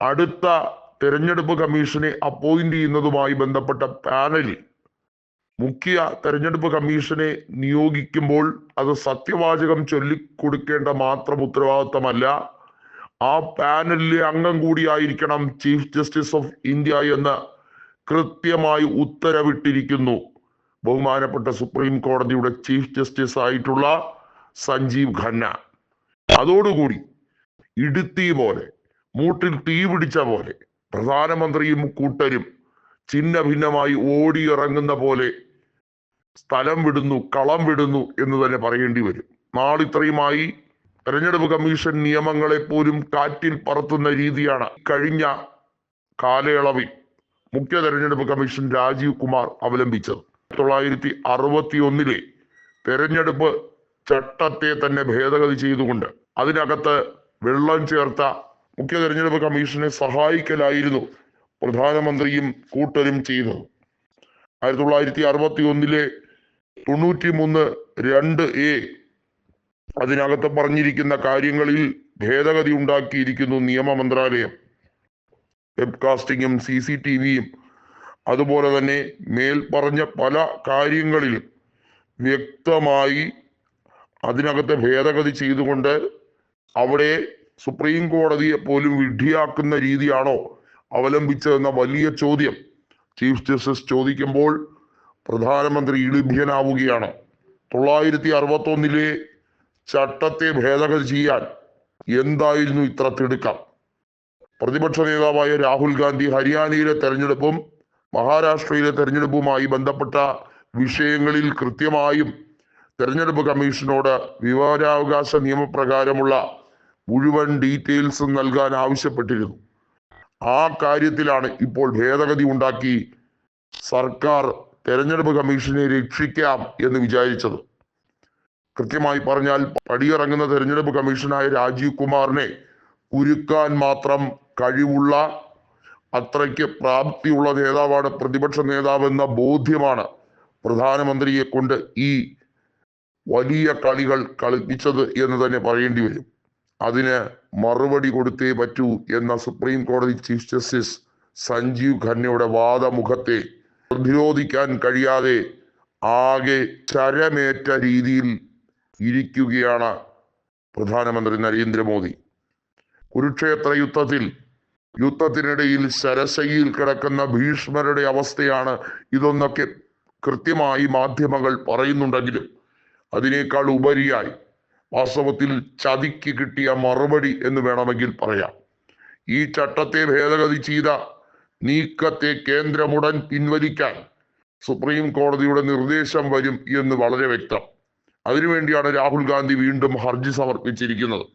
അടുത്ത തെരഞ്ഞെടുപ്പ് കമ്മീഷനെ അപ്പോയിന്റ് ചെയ്യുന്നതുമായി ബന്ധപ്പെട്ട പാനലിൽ മുഖ്യ തെരഞ്ഞെടുപ്പ് കമ്മീഷനെ നിയോഗിക്കുമ്പോൾ അത് സത്യവാചകം ചൊല്ലിക്കൊടുക്കേണ്ട മാത്രം ഉത്തരവാദിത്തമല്ല. ആ പാനലിലെ അംഗം കൂടിയായിരിക്കണം ചീഫ് ജസ്റ്റിസ് ഓഫ് ഇന്ത്യ എന്ന് കൃത്യമായി ഉത്തരവിട്ടിരിക്കുന്നു. ബഹുമാനപ്പെട്ട സുപ്രീം കോടതിയുടെ ചീഫ് ജസ്റ്റിസ് ആയിട്ടുള്ള സഞ്ജീവ് ഖന്ന. അതോടുകൂടി ഇടുത്തി പോലെ മൂട്ടിൽ തീ പിടിച്ച പോലെ പ്രധാനമന്ത്രിയും കൂട്ടരും ചിന്ന ഭിന്നമായി ഓടിയിറങ്ങുന്ന പോലെ സ്ഥലം വിടുന്നു കളം വിടുന്നു എന്ന് തന്നെ പറയേണ്ടി വരും. നാളിത്രയുമായി തെരഞ്ഞെടുപ്പ് കമ്മീഷൻ നിയമങ്ങളെ പോലും കാറ്റിൽ പറത്തുന്ന രീതിയാണ് കഴിഞ്ഞ കാലയളവിൽ മുഖ്യ തെരഞ്ഞെടുപ്പ് കമ്മീഷൻ രാജീവ് കുമാർ അവലംബിച്ചത്. തൊള്ളായിരത്തി അറുപത്തി ഒന്നിലെ തെരഞ്ഞെടുപ്പ് ചട്ടത്തെ തന്നെ ഭേദഗതി ചെയ്തുകൊണ്ട് അതിനകത്ത് വെള്ളം ചേർത്ത മുഖ്യ തെരഞ്ഞെടുപ്പ് കമ്മീഷനെ സഹായിക്കലായിരുന്നു പ്രധാനമന്ത്രിയും കൂട്ടരും ചെയ്തത്. ആയിരത്തി തൊള്ളായിരത്തി അറുപത്തി ഒന്നിലെ തൊണ്ണൂറ്റി മൂന്ന് രണ്ട് എ അതിനകത്ത് പറഞ്ഞിരിക്കുന്ന കാര്യങ്ങളിൽ ഭേദഗതി ഉണ്ടാക്കിയിരിക്കുന്നു നിയമ മന്ത്രാലയം വെബ്കാസ്റ്റിങ്ങും സി സി ടി വിയും. അതുപോലെ തന്നെ മേൽ പറഞ്ഞ പല കാര്യങ്ങളിലും വ്യക്തമായി അതിനകത്ത് ഭേദഗതി ചെയ്തുകൊണ്ട് അവിടെ സുപ്രീം കോടതിയെ പോലും വിഡ്ഢിയാക്കുന്ന രീതിയാണോ അവലംബിച്ചതെന്ന വലിയ ചോദ്യം. ചീഫ് ജസ്റ്റിസ് ചോദിക്കുമ്പോൾ പ്രധാനമന്ത്രി ഇളിഭ്യനാവുകയാണ്. തൊള്ളായിരത്തി അറുപത്തൊന്നിലെ ചട്ടത്തെ ഭേദഗതി ചെയ്യാൻ എന്തായിരുന്നു ഇത്ര തിടുക്കം? പ്രതിപക്ഷ നേതാവായ രാഹുൽ ഗാന്ധി ഹരിയാനയിലെ തെരഞ്ഞെടുപ്പും മഹാരാഷ്ട്രയിലെ തെരഞ്ഞെടുപ്പുമായി ബന്ധപ്പെട്ട വിഷയങ്ങളിൽ കൃത്യമായും തെരഞ്ഞെടുപ്പ് കമ്മീഷനോട് വിവരാവകാശ നിയമപ്രകാരമുള്ള മുഴുവൻ ഡീറ്റെയിൽസും നൽകാൻ ആവശ്യപ്പെട്ടിരുന്നു. ആ കാര്യത്തിലാണ് ഇപ്പോൾ ഭേദഗതി ഉണ്ടാക്കി സർക്കാർ തെരഞ്ഞെടുപ്പ് കമ്മീഷനെ രക്ഷിക്കാം എന്ന് വിചാരിച്ചത്. കൃത്യമായി പറഞ്ഞാൽ പടിയിറങ്ങുന്ന തെരഞ്ഞെടുപ്പ് കമ്മീഷനായ രാജീവ് കുമാറിനെ കുരുക്കാൻ മാത്രം കഴിവുള്ള അത്രയ്ക്ക് പ്രാപ്തിയുള്ള നേതാവാണ് പ്രതിപക്ഷ നേതാവ് എന്ന ബോധ്യമാണ് പ്രധാനമന്ത്രിയെ കൊണ്ട് ഈ വലിയ കളികൾ കളിപ്പിച്ചത് എന്ന് തന്നെ പറയേണ്ടി വരും. അതിന് മറുപടി കൊടുത്തേ പറ്റൂ എന്ന സുപ്രീം കോടതി ചീഫ് ജസ്റ്റിസ് സഞ്ജീവ് ഖന്നയുടെ വാദമുഖത്തെ പ്രതിരോധിക്കാൻ കഴിയാതെ ആകെ ചരമേറ്റ രീതിയിൽ ഇരിക്കുകയാണ് പ്രധാനമന്ത്രി നരേന്ദ്രമോദി. കുരുക്ഷേത്ര യുദ്ധത്തിൽ യുദ്ധത്തിനിടയിൽ ശരശയിൽ കിടക്കുന്ന ഭീഷ്മരുടെ അവസ്ഥയാണ് ഇതൊന്നൊക്കെ കൃത്യമായി മാധ്യമങ്ങൾ പറയുന്നുണ്ടെങ്കിലും അതിനേക്കാൾ ഉപരിയായി വാസ്തവത്തിൽ ചതിക്ക് കിട്ടിയ മറുപടി എന്ന് വേണമെങ്കിൽ പറയാം. ഈ ചട്ടത്തെ ഭേദഗതി ചെയ്ത നീക്കത്തെ കേന്ദ്രമുടൻ പിൻവലിക്കാൻ സുപ്രീം കോടതിയുടെ നിർദ്ദേശം വരും എന്ന് വളരെ വ്യക്തം. അതിനുവേണ്ടിയാണ് രാഹുൽ ഗാന്ധി വീണ്ടും ഹർജി സമർപ്പിച്ചിരിക്കുന്നത്.